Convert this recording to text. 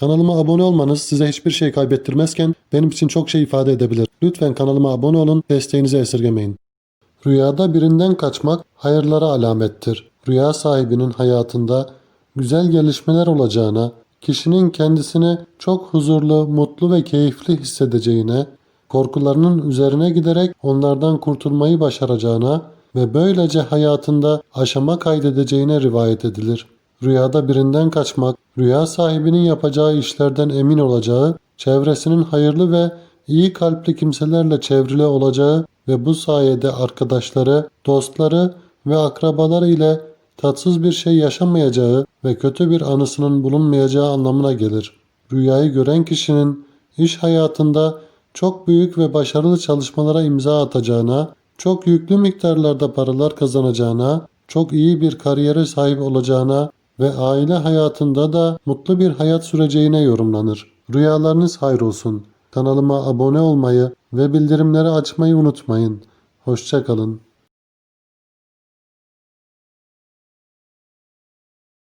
Kanalıma abone olmanız size hiçbir şey kaybettirmezken benim için çok şey ifade edebilir. Lütfen kanalıma abone olun, desteğinizi esirgemeyin. Rüyada birinden kaçmak hayırlara alamettir. Rüya sahibinin hayatında güzel gelişmeler olacağına, kişinin kendisini çok huzurlu, mutlu ve keyifli hissedeceğine, korkularının üzerine giderek onlardan kurtulmayı başaracağına ve böylece hayatında aşama kaydedeceğine rivayet edilir. Rüyada birinden kaçmak, rüya sahibinin yapacağı işlerden emin olacağı, çevresinin hayırlı ve iyi kalpli kimselerle çevrili olacağı ve bu sayede arkadaşları, dostları ve akrabaları ile tatsız bir şey yaşamayacağı ve kötü bir anısının bulunmayacağı anlamına gelir. Rüyayı gören kişinin iş hayatında çok büyük ve başarılı çalışmalara imza atacağına, çok yüklü miktarlarda paralar kazanacağına, çok iyi bir kariyere sahip olacağına ve aile hayatında da mutlu bir hayat süreceğine yorumlanır. Rüyalarınız hayrolsun. Kanalıma abone olmayı ve bildirimleri açmayı unutmayın. Hoşçakalın.